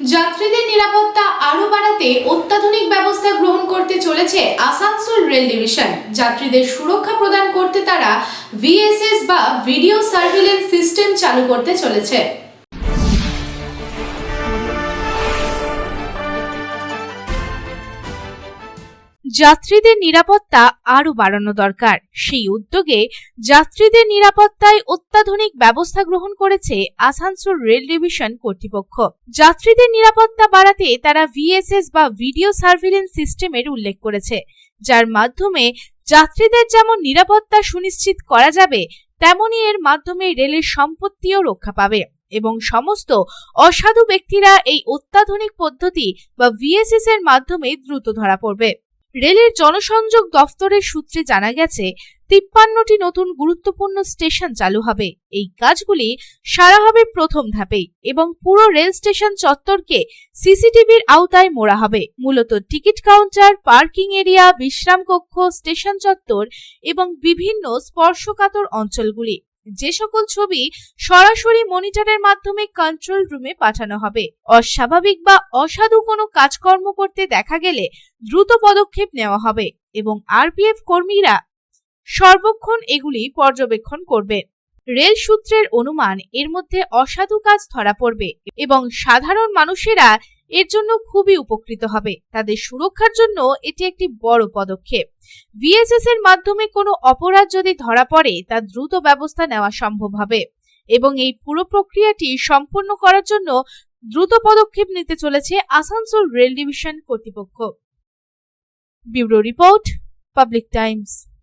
যাত্রীদের নিরাপত্তা আরও বাড়াতে অত্যাধুনিক ব্যবস্থা গ্রহণ করতে চলেছে আসানসোল রেল ডিভিশন। যাত্রীদের সুরক্ষা প্রদান করতে তারা ভিএসএস বা ভিডিও সার্ভিলেন্স সিস্টেম চালু করতে চলেছে। যাত্রীদের নিরাপত্তা আরও বাড়ানো দরকার। সেই উদ্যোগে যাত্রীদের নিরাপত্তায় অত্যাধুনিক ব্যবস্থা গ্রহণ করেছে আসানসোল রেল ডিভিশন কর্তৃপক্ষ। যাত্রীদের নিরাপত্তা বাড়াতে তারা ভিএসএস বা ভিডিও সার্ভিলেন্স সিস্টেমের উল্লেখ করেছে, যার মাধ্যমে যাত্রীদের যেমন নিরাপত্তা সুনিশ্চিত করা যাবে, তেমনি এর মাধ্যমে রেলের সম্পত্তিও রক্ষা পাবে এবং সমস্ত অসাধু ব্যক্তিরা এই অত্যাধুনিক পদ্ধতি বা ভিএসএস এর মাধ্যমে দ্রুত ধরা পড়বে। রেলের জনসংযোগ দফতরের সূত্রে জানা গেছে, তিপ্পান্নটি নতুন গুরুত্বপূর্ণ স্টেশন চালু হবে। এই কাজগুলি সারা হবে প্রথম ধাপেই এবং পুরো রেল স্টেশন চত্বরকে সিসিটিভির আওতায় মোড়া হবে। মূলত টিকিট কাউন্টার, পার্কিং এরিয়া বিশ্রাম কক্ষ স্টেশন চত্বর এবং বিভিন্ন স্পর্শকাতর অঞ্চলগুলি। যে সকল ছবি সরাসরি মনিটরের মাধ্যমে কন্ট্রোল রুমে পাঠানো হবে। অস্বাভাবিক বা অসাধু কোনো কাজকর্ম করতে দেখা গেলে দ্রুত পদক্ষেপ নেওয়া হবে এবং আরপিএফ কর্মীরা সর্বক্ষণ এগুলি পর্যবেক্ষণ করবেন রেল সূত্রের অনুমান এর মধ্যে অসাধু কাজ ধরা পড়বে এবং সাধারণ মানুষেরা এর জন্য খুবই উপকৃত হবে। তাদের সুরক্ষার জন্য এটি একটি বড় পদক্ষেপ। ভিএসএস এর মাধ্যমে কোনো অপরাধ যদি ধরা পড়ে, তা দ্রুত ব্যবস্থা নেওয়া সম্ভব হবে এবং এই পুরো প্রক্রিয়াটি সম্পন্ন করার জন্য দ্রুত পদক্ষেপ নিতে চলেছে আসানসোল রেল ডিভিশন কর্তৃপক্ষ। Bureau report, public times.